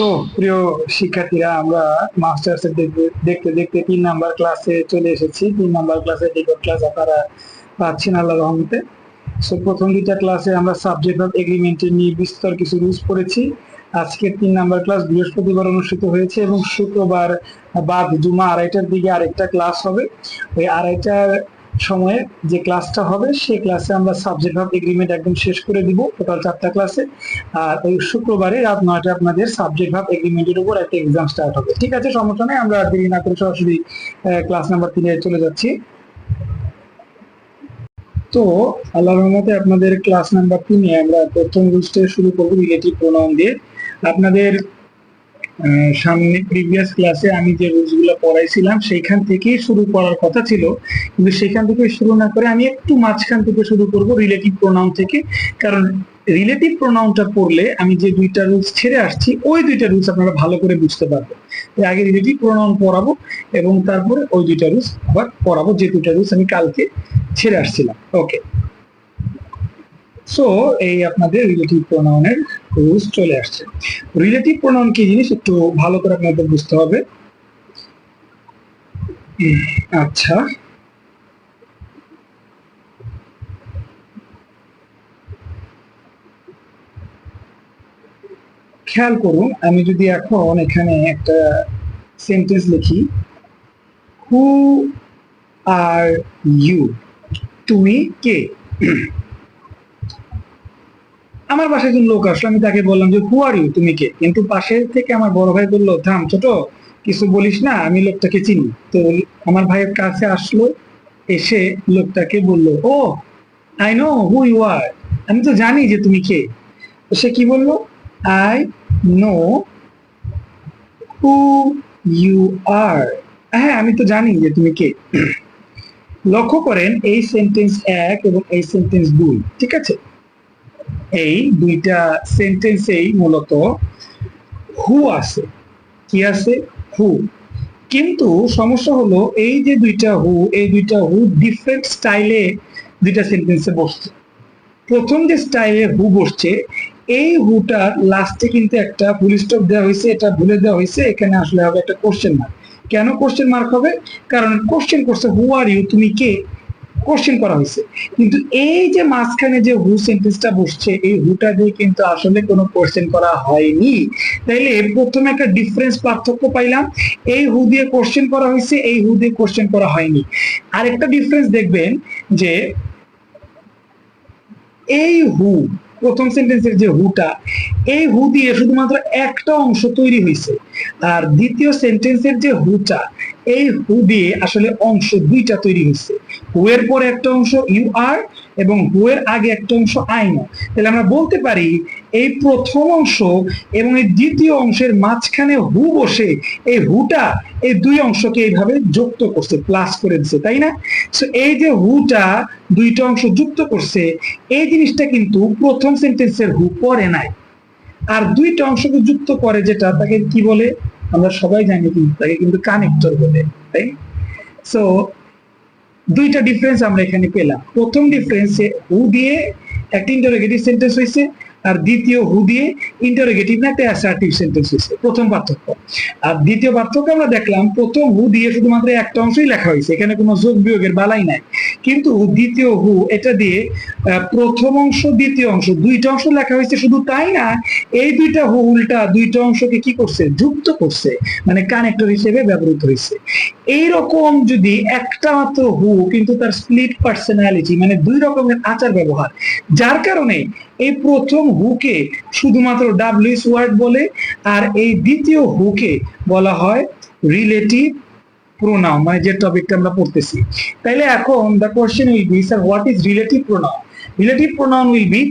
তো প্রিয় শিক্ষার্থীরা, আমরা মাস্টার্স দেখতে দেখতে তিন নাম্বার ক্লাসে চলে এসেছি। তিন নাম্বার ক্লাসে টিকট ক্লাস আপনারা পাচ্ছেন আল্লাহ রহমতে। সো প্রথম দুইটা ক্লাসে আমরা সাবজেক্ট অফ এগ্রিমেন্টের নিয়ে বিস্তর কিছু রুলস পড়েছি। আজকে তিন নাম্বার ক্লাস বৃহস্পতিবার অনুষ্ঠিত হয়েছে এবং শুক্রবার বাদ জুমা আড়াইটার দিকে আরেকটা ক্লাস হবে। ওই আড়াইটার সময়ে যে ক্লাসটা হবে, সেই ক্লাসে আমরা সাবজেক্ট অফ এগ্রিমেন্ট একদম শেষ করে দিব টোটাল চারটা ক্লাসে আর ওই শুক্রবারে রাত নয়টা আপনাদের সাবজেক্ট অফ এগ্রিমেন্টের উপর একটা এক্সাম স্টার্ট হবে। ঠিক আছে, সমস্যা নেই, আমরা দেরি না করে সরাসরি ক্লাস নাম্বার তিনে চলে যাচ্ছি। তো আল্লাহ রহমতে আপনাদের ক্লাস নাম্বার তিনে আমরা প্রথম রুলসটা শুরু করব রিলেটিভ প্রোনাউন দিয়ে। আপনাদের সামনে প্রিভিয়াস ক্লাসে আমি যে রুলসগুলো পড়াইছিলাম, সেইখান থেকেই শুরু করার কথা ছিল। কিন্তু সেখান থেকে শুরু না করে আমি একটু মাঝখান থেকে শুরু করব রিলেটিভ প্রোনাউন থেকে। কারণ রিলেটিভ প্রোনাউনটা পড়লে আমি যে দুইটা রুলস ছেড়ে আসছি, ওই দুইটা রুলস আপনারা ভালো করে বুঝতে পারবেন। আগে রিলেটিভ প্রোনাউন পড়াবো এবং তারপরে ওই দুইটা রুলস আবার পড়াবো, যে দুইটা রুলস আমি কালকে ছেড়ে আসছিলাম। ওকে সো এই আপনাদের রিলেটিভ প্রোনাউনের রুলস চলে আসছে। রিলেটিভ প্রোনাউন কি জিনিস? একটু ভালো করে আপনাদের বুঝতে হবে। আচ্ছা। খেয়াল করুন, আমি যদি এখন এখানে একটা সেন্টেন্স লিখি। হু আর ইউ তুমি কে? আমার পাশে একজন লোক আসলো, আমি তাকে বললাম যে হু তুমি কে? কিন্তু পাশে থেকে আমার বড় ভাই বলল থাম ছোট, কিছু বলিস না, আমি লোকটাকে চিনি। তো আমার ভাইয়ের কাছে আসলো, এসে লোকটাকে বলল, ও I know who you are আমি তো জানি যে তুমি কে। সে কি বলল I know who you are হ্যাঁ আমি তো জানি যে তুমি কে। লক্ষ্য করেন, এই সেন্টেন্স এক এবং এই সেন্টেন্স দুই, ঠিক আছে? এই দুইটা সেন্টেন্সেই মূলত হু আছে। কি আছে? হু কিন্তু সমস্যা হলো এই যে দুইটা হু এই দুইটা হু ডিফারেন্ট স্টাইলে দুইটা সেন্টেন্সে বসছে। প্রথম যে স্টাইলে হু বসছে, এই হুটার লাস্টে কিন্তু একটা ফুল স্টপ দেওয়া হয়েছে, এটা ভুলে দেওয়া হয়েছে, এখানে আসলে হবে একটা কোশ্চেন মার্ক কেন কোশ্চেন মার্ক হবে? কারণ কোশ্চেন করছে হু আর ইউ তুমি কে? কোশ্চেন করা হয়েছে। কিন্তু এই যে মাঝখানে যে হু সেন্টেন্সটা বসছে, এই হুটা দিয়ে কিন্তু আসলে কোনো কোশ্চেন করা হয়নি। তাইলে প্রথমে একটা ডিফারেন্স পার্থক্য পাইলাম। এই হু দিয়ে কোশ্চেন করা হয়েছে, এই হু দিয়ে কোশ্চেন করা হয়নি। আরেকটা ডিফারেন্স দেখবেন যে এই হু প্রথম সেন্টেন্সের যে হুটা, এই হু দিয়ে শুধুমাত্র একটা অংশ তৈরি হয়েছে আর দ্বিতীয় সেন্টেন্সের যে হুটা, এই হু দিয়ে আসলে অংশ দুইটা তৈরি হয়েছে হু এর পরে একটা অংশ ইউ আর এবং হু এর আগে একটা অংশ আই না তাহলে আমরা বলতে পারি এই প্রথম অংশ এবং এই দ্বিতীয় অংশের মাঝখানে হু বসে এই হুটা এই দুই অংশকে এইভাবে যুক্ত করছে প্লাস করে দিচ্ছে তাই না? এই যে হুটা দুইটা অংশ যুক্ত করছে, এই জিনিসটা কিন্তু প্রথম সেন্টেন্সের হু পরে নাই। আর দুইটা অংশকে যুক্ত করে যেটা, তাকে কি বলে? আমরা সবাই জানি কিন্তু, তাকে কিন্তু কানেক্টর বলে, তাই? সো দুইটা ডিফারেন্স আমরা এখানে পেলাম। প্রথম ডিফারেন্সে হু দিয়ে একটা ইন্টারোগেটিভ সেন্টেন্স হয়েছে আর দ্বিতীয় হু দিয়ে ইন্টারোগেটিভ না অ্যাসার্টিভ সেন্টেন্স প্রথম পার্থক্য। আর দ্বিতীয় পার্থক্য আমরা দেখলাম, প্রথম হু দিয়ে শুধুমাত্র একটা অংশই লেখা হয়েছে, এখানে কোনো যোগ বিয়োগের বালাই নাই। কিন্তু দ্বিতীয় হু, এটা দিয়ে প্রথম অংশ, দ্বিতীয় অংশ, দুইটা অংশ লেখা হয়েছে শুধু তাই না, এই দুইটা হু উল্টা দুইটা অংশকে কি করছে? যুক্ত করছে মানে কানেক্টর হিসেবে ব্যবহৃত হয়েছে। এইরকম যদি একটা মাত্র হু, কিন্তু তার স্প্লিট পার্সোনালিটি মানে দুই রকমের আচার ব্যবহার যার কারণে এই প্রথম হুকে শুধুমাত্র ডাব্লিউস ওয়ার্ড বলে, আর এই দ্বিতীয় হুকে বলা হয় রিলেটিভ প্রোনাউন মানে যে টপিকটা আমরা পড়তেছি। তাইলে এখন the question will be sir what is relative pronoun relative pronoun will be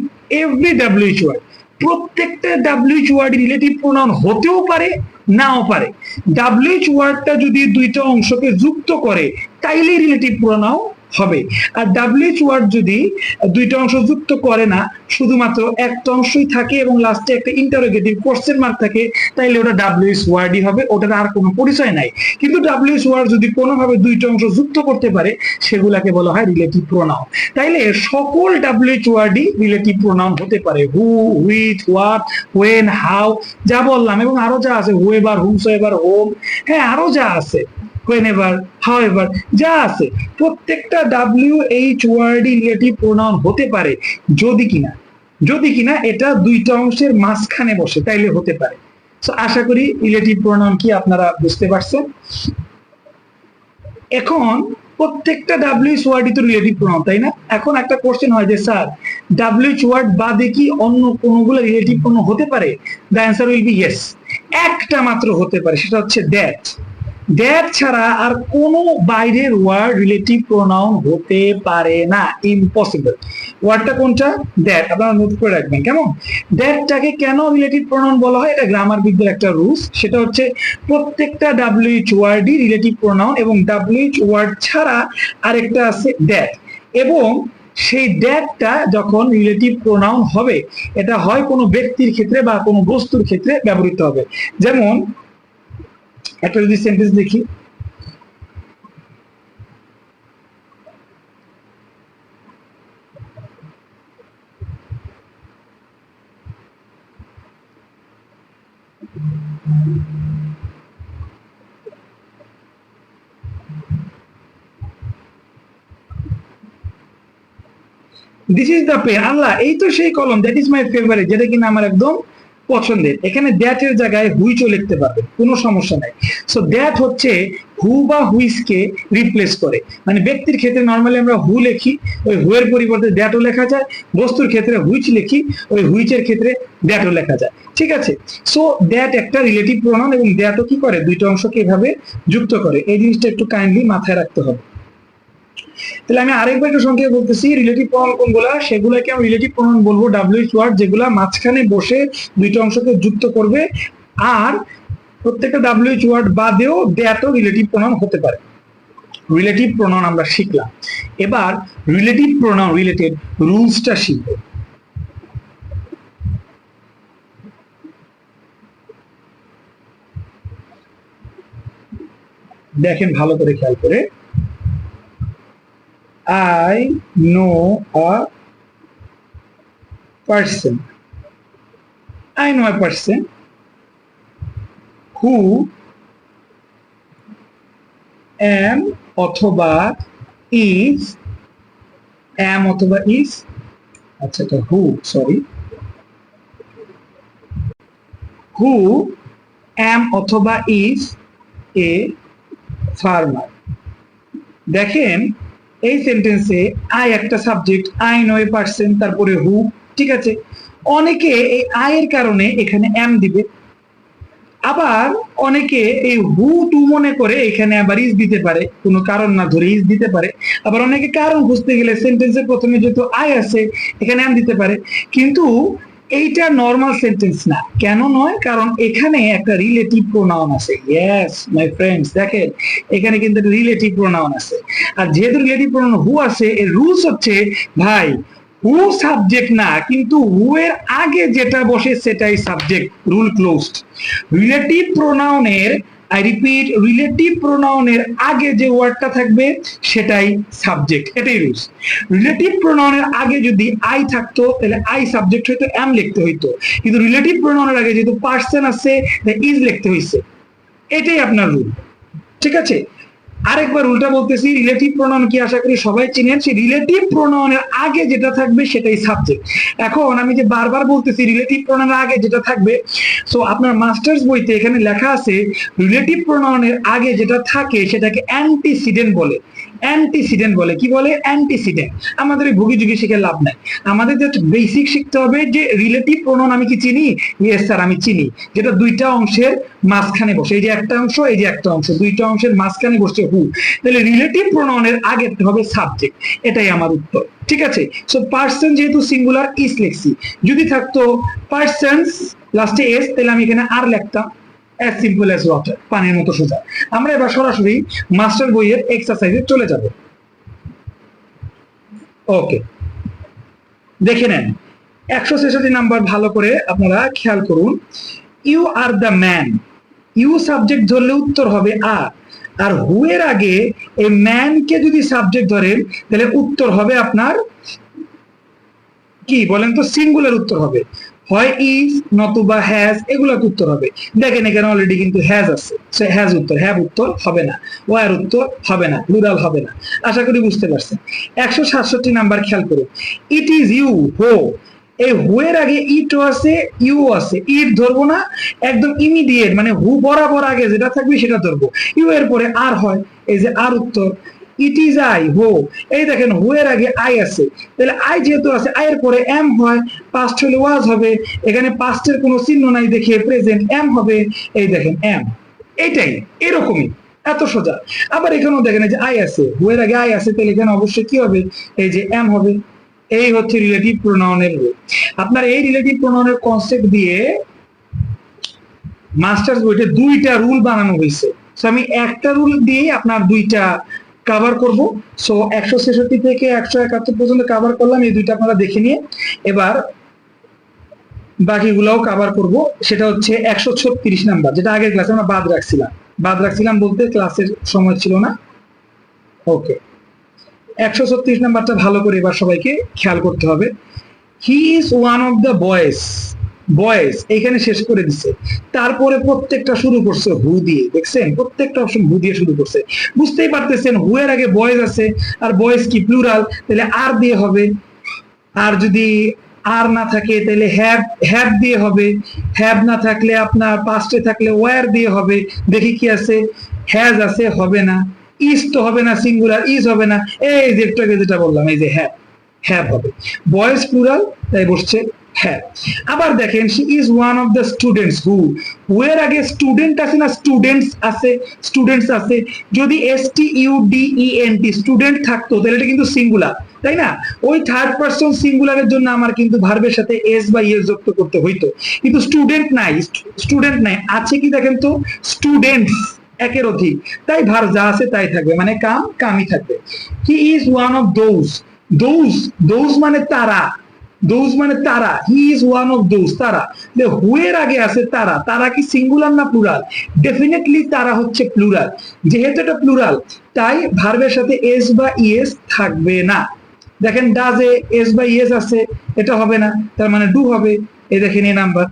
every WH word প্রত্যেকটা ডাব্লিউএইচ ওয়ার্ড রিলেটিভ প্রোনাউন হতেও পারে, নাও পারে। ডাব্লিউএইচ ওয়ার্ডটা যদি দুইটা অংশকে যুক্ত করে তাইলে রিলেটিভ প্রোনাউন হবে। আর ডাব্লিউএইচ ওয়ার্ড যদি দুইটা অংশ যুক্ত করে না, শুধুমাত্র একটা অংশই থাকে এবং লাস্টে একটা ইন্টারোগেটিভ কোশ্চেন মার্ক থাকে, তাইলে ওটা ডাব্লিউএস ওয়ার্ডই হবে, ওটার আর কোনো পরিচয় নাই। কিন্তু ডাব্লিউএস ওয়ার্ড যদি কোনোভাবে দুইটা অংশ যুক্ত করতে পারে, সেগুলাকে বলা হয় রিলেটিভ প্রোনাউন তাইলে সকল ডাব্লিউএইচ ওয়ার্ডই রিলেটিভ প্রোনাউন হতে পারে। Who which what when how যা বললাম, এবং আরও যা আছে হু এবার হুমস হোম হ্যাঁ আরও যা আছে। Whenever, however, যা আছে, প্রত্যেকটা ডাব্লিউ এইচ ওয়ার্ডই রিলেটিভ প্রোনাউন হতে পারে, যদি কিনা যদি কিনা এটা দুইটা অংশের মাঝখানে বসে, তাইলে হতে পারে। তো আশা করি রিলেটিভ প্রোনাউন কি আপনারা বুঝতে পারছেন? এখন, প্রত্যেকটা ডাব্লিউএইচ ওয়ার্ডই তো রিলেটিভ প্রোনাউন তাই না? এখন একটা কোশ্চেন হয় যে, স্যার ডাব্লিউএইচ ওয়ার্ড বাদে কি অন্য কোনগুলো রিলেটিভ প্রোনাউন হতে পারে? The answer will be yes একটা মাত্র হতে পারে, সেটা হচ্ছে দ্যাট দ্যাট ছাড়া আর কোনো বাইরের ওয়ার্ড রিলেটিভ প্রোনাউন হতে পারে না। ইম্পসিবল ওয়ার্ডটা কোনটা? দ্যাট আপনারা নোট করে রাখবেন। কেমন? দ্যাটটাকে কেন রিলেটিভ প্রোনাউন বলা হয়? এটা গ্রামার বিদ্যার একটা রুলস সেটা হচ্ছে প্রত্যেকটা ডাব্লিউএইচ ওয়ার্ডই রিলেটিভ প্রোনাউন এবং ডাব্লিউএইচ ওয়ার্ড ছাড়া আরেকটা আছে দ্যাট এবং সেই দ্যাটটা যখন রিলেটিভ প্রোনাউন হবে, এটা হয় কোনো ব্যক্তির ক্ষেত্রে বা কোনো বস্তুর ক্ষেত্রে ব্যবহৃত হবে। যেমন একটা যদি সেন্টেন্স দেখি। This is the pen Allah, এই তো সেই কলম দ্যাট ইজ মাই ফেভারিট যেটা কিনা আমার একদম পছন্দের। এখানে দ্যাট এর জায়গায় হুইচও লিখতে পারবে কোনো সমস্যা নাই। সো দ্যাট হচ্ছে হু বা হুইসকে রিপ্লেস করে। মানে ব্যক্তির ক্ষেত্রে নর্মালি আমরা হু লিখি, ওই হু এর পরিবর্তে দ্যাটও লেখা যায়। বস্তুর ক্ষেত্রে হুইচ লিখি, ওই হুইচের ক্ষেত্রে দ্যাটও লেখা যায়। ঠিক আছে? সো দ্যাট একটা রিলেটিভ প্রোনাউন এবং দ্যাটও কি করে? দুইটা অংশকে এভাবে যুক্ত করে। এই জিনিসটা একটু কাইন্ডলি মাথায় রাখতে হবে। তাহলে আমি আরেকবার একটু সংক্ষেপে বলতেছি রিলেটিভ প্রোনাউন কোনগুলা? সেগুলোকে আমি রিলেটিভ প্রোনাউন বলব ডাব্লিউএইচ ওয়ার্ড যেগুলা মাঝখানে বসে দুইটা অংশকে যুক্ত করবে। আর প্রত্যেকটা ডাব্লিউএইচ ওয়ার্ড বাদেও দ্যাটও রিলেটিভ প্রোনাউন হতে পারে। রিলেটিভ প্রোনাউন আমরা শিখলাম। এবার রিলেটিভ প্রোনাউন রিলেটেড রুলসটা শিখব। দেখেন ভালো করে খেয়াল করে। I know a person. I know a person who am অথবা is am অথবা is আচ্ছা who sorry who am অথবা is a farmer দেখেন এই সেন্টেন্সে আই একটা সাবজেক্ট আই নয় পার্সেন্ট তারপরে হু ঠিক আছে? অনেকে এই আয়ের কারণে এখানে এম দিবে। আবার অনেকে এই হু টু মনে করে এখানে আবার ইজ দিতে পারে। কোনো কারণ না ধরে ইজ দিতে পারে। আবার অনেকে কারণ খুঁজতে গেলে সেন্টেন্সের প্রথমে যেহেতু আই আছে, এখানে এম দিতে পারে। কিন্তু এইটা নর্মাল সেন্টেন্স না। কেন নয়? কারণ এখানে একটা রিলেটিভ প্রোনাউন আছে। ইয়েস মাই ফ্রেন্ডস দেখেন, এখানে কিন্তু রিলেটিভ প্রোনাউন আছে। আর যেহেতু রিলেটিভ প্রোনাউন হু আছে, এর রুলস হচ্ছে, ভাই হু সাবজেক্ট না, কিন্তু হু এর আগে যেটা বসে, সেটাই সাবজেক্ট রুল ক্লোজড রিলেটিভ প্রোনাউনের আই রিপিট রিলেটিভ প্রোনাউনের আগে যে ওয়ার্ডটা থাকবে, সেটাই সাবজেক্ট এটাই রুলস রিলেটিভ প্রোনাউনের আগে যদি আই থাকতো, তাহলে আই সাবজেক্ট হইতো এম লিখতে হইতো। কিন্তু রিলেটিভ প্রোনাউনের আগে যেহেতু পার্সন আছে ইজ লিখতে হইছে। এটাই আপনার রুল ঠিক আছে? আরেকবার উল্টা বলতেছি রিলেটিভ প্রণয়ন কি আশা করি সবাই চিনেন? সেই রিলেটিভ প্রণয়নের আগে যেটা থাকবে সেটাই সাবজেক্ট এখন আমি যে বারবার বলতেছি রিলেটিভ প্রণয়নের আগে যেটা থাকবে সো আপনার মাস্টার্স বইতে এখানে লেখা আছে রিলেটিভ প্রণয়নের আগে যেটা থাকে সেটাকে অ্যান্টিসিডেন্ট বলে। অ্যান্টিসিডেন্ট বলে। কি বলে? অ্যান্টিসিডেন্ট। আমাদের এই ভুগি যুগে শিখে লাভ নাই। আমাদের জাস্ট বেসিক শিখতে হবে যে রিলেটিভ প্রোনাউন আমি কি চিনি? ইয়েস স্যার আমি চিনি। যেটা দুইটা অংশের মাঝখানে বসে। এই যে একটা অংশ, এই যে একটা অংশ। দুইটা অংশের মাঝখানে বসে হু তাহলে রিলেটিভ প্রোনাউনের আগে হবে সাবজেক্ট এটাই আমার উত্তর। ঠিক আছে? সো পার্সন যেহেতু সিঙ্গুলার ইস লিখছি যদি থাকতো পার্সনস লাস্টে এস তাহলে আমি এখানে আর লিখতাম। অ্যাজ সিম্পল অ্যাজ ওয়াটার পানির মতো সোজা। আমরা এবার সরাসরি মাস্টার বইয়ের এক্সারসাইজে চলে যাব। ওকে দেখে নেন। একশো ছেষট্টি নাম্বার ভালো করে আপনারা খেয়াল করুন। You are the man you subject ধরলে উত্তর হবে আর আর হু এর আগে এই ম্যানকে যদি সাবজেক্ট ধরেন, তাহলে উত্তর হবে আপনার কি? বলেন তো সিঙ্গুলার উত্তর হবে। হয় ইজ নতুবা হ্যাজ এগুলোর উত্তর হবে? দেখেন এখানে অলরেডি কিন্তু হ্যাজ আছে। সে হ্যাজ উত্তর উত্তর হবে না। ওয়ার উত্তর হবে না প্লুরাল হবে না। আশা করি বুঝতে পারছেন। একশো সাতষট্টি নাম্বার খেয়াল করুন। ইট ইজ ইউ হো এই হু এর আগে ইট আছে ইউ আছে। ইট ধরবো না, একদম ইমিডিয়েট মানে হু বরাবর আগে যেটা থাকবে সেটা ধরবো। ইউ এর পরে আর হয়, এই যে আর উত্তর ইট ইজ আই হো এই দেখেন হু এর আগে আই আছে। তাহলে আই যেহেতু আছে আই এর পরে এম হয় পাস্ট হলে ওয়াজ হবে। এখানে পাস্টের কোনো চিহ্ন নাই দেখে প্রেজেন্ট এম হবে। এই দেখেন এম এটাই, এরকমই। এত সোজা। আবার এখানেও দেখেন যে আই আছে হু এর আগে আই আছে, তাহলে এখানে অবশ্যই কি হবে? এই যে এম হবে। এই হচ্ছে রিলেটিভ প্রোনাউনের রুল আপনার এই রিলেটিভ প্রোনাউনের কনসেপ্ট দিয়ে মাস্টার্স বইতে দুইটা রুল বানানো হয়েছে। আমি একটা রুল দিয়ে আপনার দুইটা কভার করব। সো একশো ছেষট্টি থেকে একশো একাত্তর পর্যন্ত কভার করলাম, এই দুইটা আপনারা দেখে নিয়ে। এবার বাকিগুলাও কভার করব। সেটা হচ্ছে একশো ছত্রিশ নাম্বার, যেটা আগের ক্লাসে আমরা বাদ রাখছিলাম। বাদ রাখছিলাম বলতে ক্লাসের সময় ছিল না। ওকে একশো ছত্রিশ নাম্বারটা ভালো করে এবার সবাইকে খেয়াল করতে হবে। He is one of the boys boys এখানে শেষ করে দিচ্ছে তারপরে প্রত্যেকটা শুরু করছে হু দিয়ে, দেখছেন? প্রত্যেকটা অপশন হু দিয়ে শুরু করছে। বুঝতেই পারতেছেন হু এর আগে বয়েস আছে, আর বয়েস কি প্লুরাল তাহলে আর দিয়ে হবে। আর যদি আর না থাকে, তাহলে হ্যাভ হ্যাভ দিয়ে হবে। হ্যাভ না থাকলে আপনার পাস্টে থাকলে ওয়ার দিয়ে হবে। দেখি কি আছে? হ্যাজ আছে, হবে না। ইজ তো হবে না সিঙ্গুলার ইজ হবে না। এই যে একটু যেটা বললাম, এই যে হ্যাভ হ্যাভ হবে। বয়েস প্লুরাল তাই বসছে। হ্যাভ আবার দেখেন she is one of the students who were আগে স্টুডেন্ট আছে না স্টুডেন্টস আছে? স্টুডেন্টস আছে। যদি S T U D E N T student থাকতো, তাহলে এটা কিন্তু সিঙ্গুলার তাই না? ওই থার্ড পার্সন সিঙ্গুলারের জন্য আমার কিন্তু ভার্বের সাথে এস বা ইয়েস যুক্ত করতে হইতো। কিন্তু স্টুডেন্ট নাই স্টুডেন্ট নাই। আছে কি দেখেন তো? স্টুডেন্টস একের অধিক। তাই ভার যা আছে তাই থাকবে। মানে কাম, কামই থাকবে। He is one of those those those মানে তারা। দোজ মানে তারা। He is one of those তারা। হুয়ের আগে আছে তারা। তারা কি সিঙ্গুলার না প্লুরাল ডেফিনেটলি তারা হচ্ছে প্লুরাল যেহেতু এটা প্লুরাল তাই ভার্বের সাথে এস বা ইএস থাকবে না। দেখেন ডাজে এস বা ইএস আছে, এটা হবে না। তার মানে ডু হবে। এ দেখেন, এ নাম্বার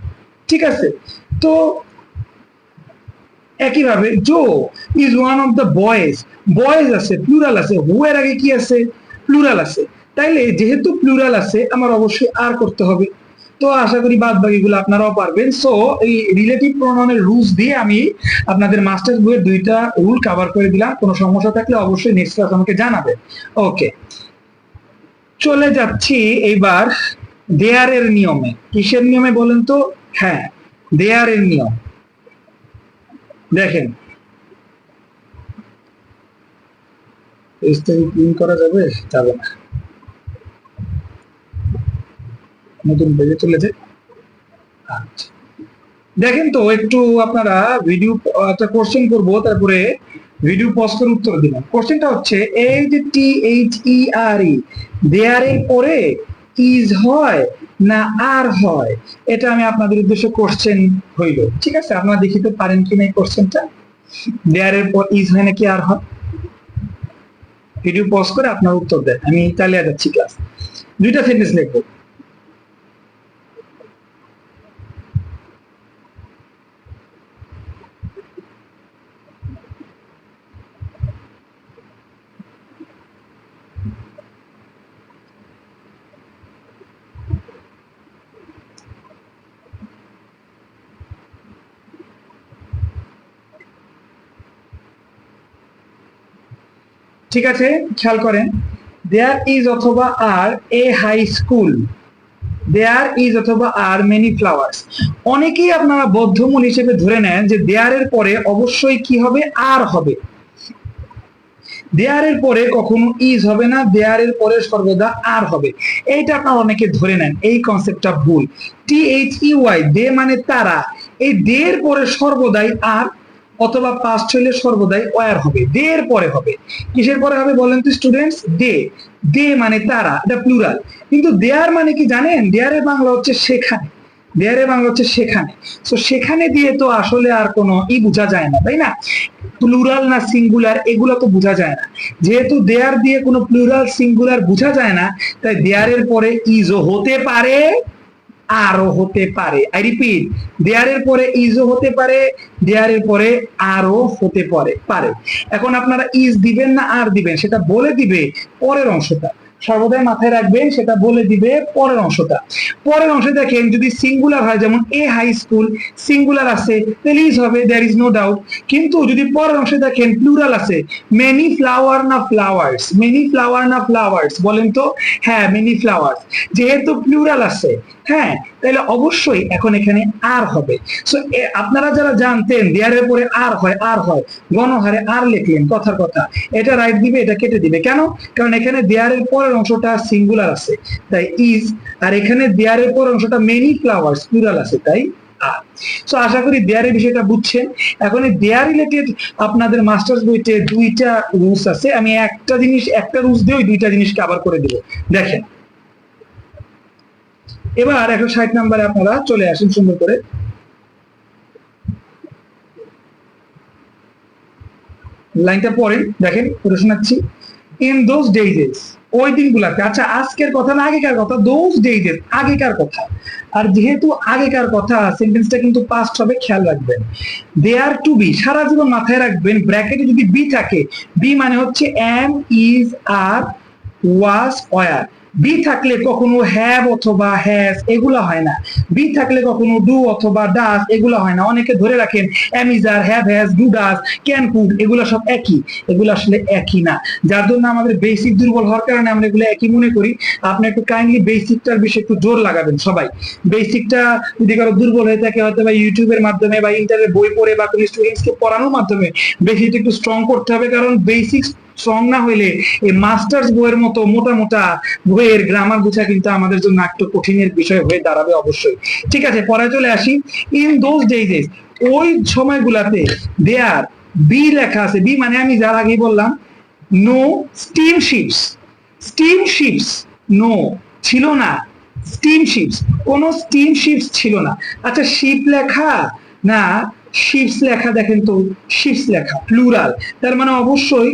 ঠিক আছে? তো একইভাবে Joe is one of the boys boys আছে প্লুরাল আছে। হু এর আগে কি আছে? প্লুরাল আছে। তাইলে যেহেতু প্লুরাল আছে, আমার অবশ্যই আর করতে হবে। তো আশা করি বাদ বাকিগুলো আপনারাও পারবেন। সো এই রিলেটিভ প্রোনাউনের রুলস দিয়ে আমি আপনাদের মাস্টার্স বইয়ের দুইটা রুল কভার করে দিলাম। কোনো সমস্যা থাকলে অবশ্যই নেক্সট ক্লাস আমাকে জানাবেন ওকে চলে যাচ্ছি এইবার দেয়ারের নিয়মে। কিসের নিয়মে বলেন তো? হ্যাঁ দেয়ারের নিয়ম। দেখেন প্রিন্ট করা যাবে যাবে না। নতুন পেজে চলেছে আচ্ছা। দেখেন তো, একটু আপনারা ভিডিও একটা কোশ্চেন তারপরে ভিডিও পজ করে উত্তর কোশ্চেনটা হচ্ছে এই যে টি এইচ ই আর ই দেয়ারের পরে ইজ হয় না আর হয়? এটা আমি আপনাদের উদ্দেশ্যে কোশ্চেন হইল। ঠিক আছে? আপনারা দেখিতে পারেন কিনা এই কোশ্চেনটা দেয়ারের পর ইজ হয় নাকি আর হয়? ভিডিও পজ করে আপনার উত্তর দেন। আমি চালিয়ে যাচ্ছি ক্লাস দুইটা সেন্টেন্স লিখব। ঠিক আছে? খেয়াল করেন। দেয়ার ইজ অথবা are a high school there is অথবা আর মেনি ফ্লাওয়ার্স অনেকেই আপনারা বদ্ধমূল হিসেবে ধরে নেন যে দেয়ারের পরে অবশ্যই কি হবে? আর হবে। দেয়ারের পরে কখনো ইজ হবে না দেয়ারের পরে সর্বদা আর হবে। এইটা আপনারা অনেকে ধরে নেন, এই কনসেপ্টটা ভুল। টি এইচ ই ওয়াই দে মানে তারা। এই দে এর পরে সর্বদাই আর অথবা পাস্ট হইলে সর্বদাই ওয়ার হবে দে এর পরে হবে। কিসের পরে হবে বলেন তো স্টুডেন্টস দে দে মানে তারা, এটা প্লুরাল কিন্তু দেয়ার মানে কি জানেন? দেয়ারের বাংলা হচ্ছে সেখানে। দেয়ারের বাংলা হচ্ছে সেখানে। তো সেখানে দিয়ে তো আসলে আর কোনো ই বোঝা যায় না, তাই না? প্লুরাল না সিঙ্গুলার এগুলো তো বোঝা যায় না। যেহেতু দেয়ার দিয়ে কোনো প্লুরাল সিঙ্গুলার বোঝা যায় না, তাই দেয়ারের পরে ইজও হতে পারে আরও হতে পারে। আই রিপিট দেয়ারের পরে ইজও হতে পারে, দেয়ারের পরে আরও হতে পারে। পারে এখন আপনারা ইজ দিবেন না, আর দিবেন, সেটা বলে দিবে পরের অংশটা। সর্বদাই মাথায় রাখবেন সেটা বলে দিবে পরের অংশটা। পরের অংশে দেখেন, যদি সিঙ্গুলার হয়, যেমন এ হাই স্কুল সিঙ্গুলার আছে, তাহলে ইজ হবে দেয়ার ইজ নো ডাউট কিন্তু যদি পরের অংশে দেখেন প্লুরাল আছে মেনি ফ্লাওয়ার না ফ্লাওয়ার্স মেনি ফ্লাওয়ার না ফ্লাওয়ার্স বলেন তো? হ্যাঁ মেনি ফ্লাওয়ার্স যেহেতু প্লুরাল আছে হ্যাঁ তাহলে অবশ্যই এখন এখানে আর হবে। সো আপনারা যারা জানতেন দেয়ারের পরে আর হয় আর হয়, গণহারে আর লিখলেন, কথার কথা। এটা রাইট দিবে, এটা কেটে দিবে। কেন? কারণ এখানে দেয়ারের পরের অংশটা সিঙ্গুলার আছে, তাই ইজ আর এখানে দেয়ারের পরের অংশটা মেনি ফ্লাওয়ার্স প্লুরাল আছে, তাই আর। সো আশা করি দেয়ারের বিষয়টা বুঝছেন। এখন এই দেয়ার রিলেটেড আপনাদের মাস্টার্স বইতে দুইটা রুলস আছে। আমি একটা জিনিস, একটা রুলস দিয়ে ওই দুইটা জিনিসকে আবার করে দিব। দেখেন। এবার একশো ষাট নাম্বারে আপনারা চলে আসেন সুন্দর করে। লাইনটা পড়েন, দেখেন পড়ে শোনাচ্ছি। ইন দোজ ডেইজেস ওই দিনগুলাতে আচ্ছা আজকের কথা না আগেকার কথা? দোজ ডেইজেস আগেকার কথা। আর যেহেতু আগেকার কথা সেন্টেন্সটা কিন্তু পাস্ট হবে, খেয়াল রাখবেন। দে আর টু বি সারা জীবন মাথায় রাখবেন ব্র্যাকেটে যদি বি থাকে বি মানে হচ্ছে am is are was were be থাকলে কখনো হ্যাভ অথবা হ্যাজ এগুলো হয় না। বি থাকলে কখনো ডু অথবা ডাস এগুলো হয় না। অনেকে ধরে রাখেন am is are have has do does can could এগুলো সব একই। এগুলো আসলে একই না। যার জন্য আমাদের বেসিক দুর্বল হওয়ার কারণে আমরা এগুলো একই মনে করি। আপনি একটু কাইন্ডলি বেসিকটার বিষয়ে একটু জোর লাগাবেন সবাই। বেসিকটা যদি কারও দুর্বল হয়ে থাকে, হয়তো বা ইউটিউবের মাধ্যমে বা ইন্টারনেট বই পড়ে বা কোনো স্টুডেন্টসকে পড়ানোর মাধ্যমে বেসিকটা একটু স্ট্রং করতে হবে। কারণ বেসিক স্ট্রং না হইলে এই মাস্টার্স বইয়ের মতো মোটা মোটা বইয়ের গ্রামার বুঝা কিন্তু আমাদের জন্য একটু কঠিনের বিষয় হয়ে দাঁড়াবে অবশ্যই। ঠিক আছে, পরে চলে আসি। ইন দোজ ডেইজেস ওই সময়গুলাতে দেয়ার বি লেখা আছে। বি মানে আমি যার আগেই বললাম no steam ships steam ships no ছিল না। স্টিম শিপস কোন স্টিম শিপস ছিল না। আচ্ছা শিপ লেখা না শিপস লেখা দেখেন তো শিপস লেখা প্লুরাল তার মানে অবশ্যই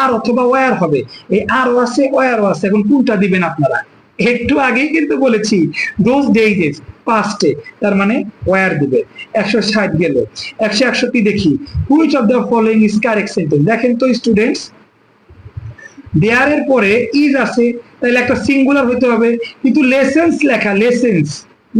আর অথবা ওয়ার হবে। এই আরও আছে ওয়ারও আছে। এখন কোনটা দিবেন আপনারা? একটু আগেই কিন্তু বলেছি দোজ ডেইজেস পাস্টে তার মানে ওয়ার দিবে। একশো ষাট গেল। একশো একষট্টি দেখি। Which of the following is correct sentence দেখেন তো স্টুডেন্টস দেয়ারের পরে ইজ আছে, তাহলে একটা সিঙ্গুলার হতে হবে। কিন্তু লেসেন্স লেখা লেসেন্স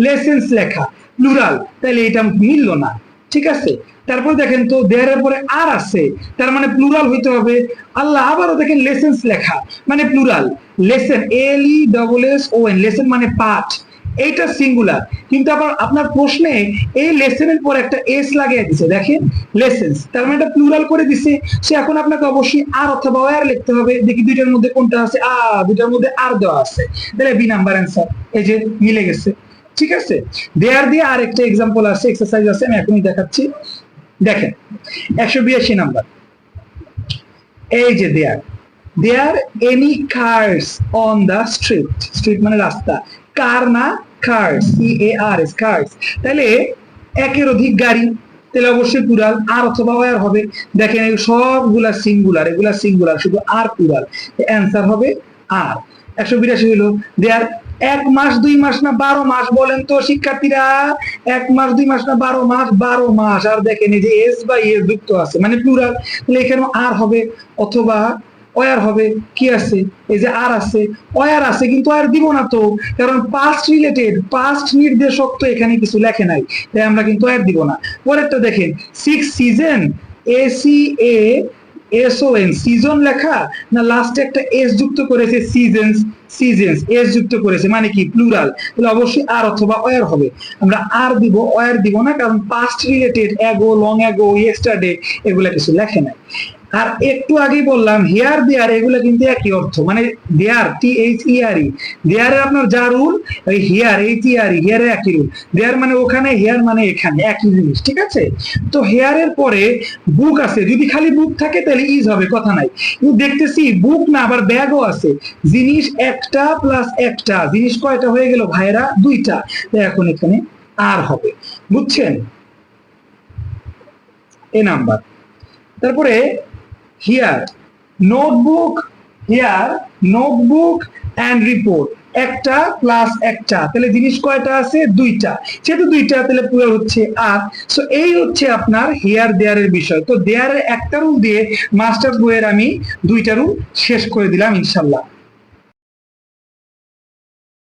লেসেন্স লেখা প্লুরাল তাহলে এটা মিললো না। ঠিক আছে? তারপর দেখেন তো দেয়ারের পরে আর আছে। তার মানে প্লুরাল হইতে হবে। আল্লাহ আবারও দেখেন লেসেন্স লেখা। মানে plural lesson L E double S O N lesson মানে পাঠ। এইটা সিঙ্গুলার কিন্তু আবার আপনার প্রশ্নে এই লেসেনের পর একটা এস লাগিয়ে দিছে। দেখেন লেসেন্স তার মানে এটা প্লুরাল করে দিছে। সে এখন আপনাকে অবশ্যই আর অথবা ওয়ার লিখতে হবে। দেখি দুইটার মধ্যে কোনটা আছে। আ, দুইটার মধ্যে আর দেওয়া আছে। তাহলে বি নাম্বার অ্যান্সার এই যে মিলে গেছে। ঠিক আছে? দেয়ার দিয়ে আর একটা এক্সাম্পল আছে এক্সারসাইজ আছে, আমি এখনই দেখাচ্ছি। দেখেন, একশো বিরাশি নাম্বার। এই যে there there any cars on the street street মানে রাস্তা। কার না? Cars E A R S cars তাহলে একের অধিক গাড়ি, তাহলে অবশ্যই প্লুরাল আর অথবা ওয়ার হবে। দেখেন, এই সবগুলা সিঙ্গুলার এগুলা সিঙ্গুলার শুধু আর প্লুরাল অ্যান্সার হবে আর। একশো বিরাশি হলো দেয়ার এক মাস, দুই মাস না বারো মাস বলেন তো শিক্ষার্থীরা? এক মাস, দুই মাস না বারো মাস বারো মাস। আর দেখেন এই যে এস বা এস যুক্ত আছে মানে প্লুরাল তাহলে এখানে আর হবে অথবা ওয়ার হবে, কি আছে? এই যে আর আছে, ওয়ার আছে, কিন্তু আর দিব না তো, কারণ পাস্ট রিলেটেড পাস্ট নির্দেশক তো এখানে কিছু লেখে নাই, তাই আমরা কিন্তু আর দিব না। পরেরটা দেখেন six season A C A S O N season লেখা? না লাস্টে একটা এস যুক্ত করেছে সিজনস সিজনস এস যুক্ত করেছে মানে কি? প্লুরাল তাহলে অবশ্যই আর অথবা ওয়ার হবে। আমরা আর দিব ওয়ার দিব না, কারণ past related ago long ago yesterday এগুলা কিছু লেখে নাই। আর একটু আগেই বললাম হেয়ার দেয়ার এগুলো কিন্তু একই অর্থ। মানে দেয়ার টি এইচ ই আর ই দেয়ারের আপনার যা রুল ওই হেয়ার এইচ ই আর ই একই রুল দেয়ার মানে ওখানে হেয়ার মানে এখানে, একই জিনিস, ঠিক আছে? তো হেয়ারের পরে বুক আছে। যদি খালি বুক থাকে, তাহলে ইজ হবে, কথা নাই। দেখতেছি বুক না, আবার ব্যাগও আছে। জিনিস একটা প্লাস একটা। জিনিস কয়টা হয়ে গেল ভাইরা দুইটা। এখন এখানে আর হবে। বুঝছেন? এ নাম্বার তারপরে here notebook here notebook and report একটা প্লাস একটা, তাহলে জিনিস কয়টা আছে? দুইটা। সেহেতু দুইটা, তাহলে পুরো হচ্ছে আর। সো এই হচ্ছে আপনার হেয়ার দেয়ারের বিষয়। তো দেয়ারের একটা রুল দিয়ে মাস্টার বইয়ের আমি দুইটা রুল শেষ করে দিলাম, ইনশাল্লাহ।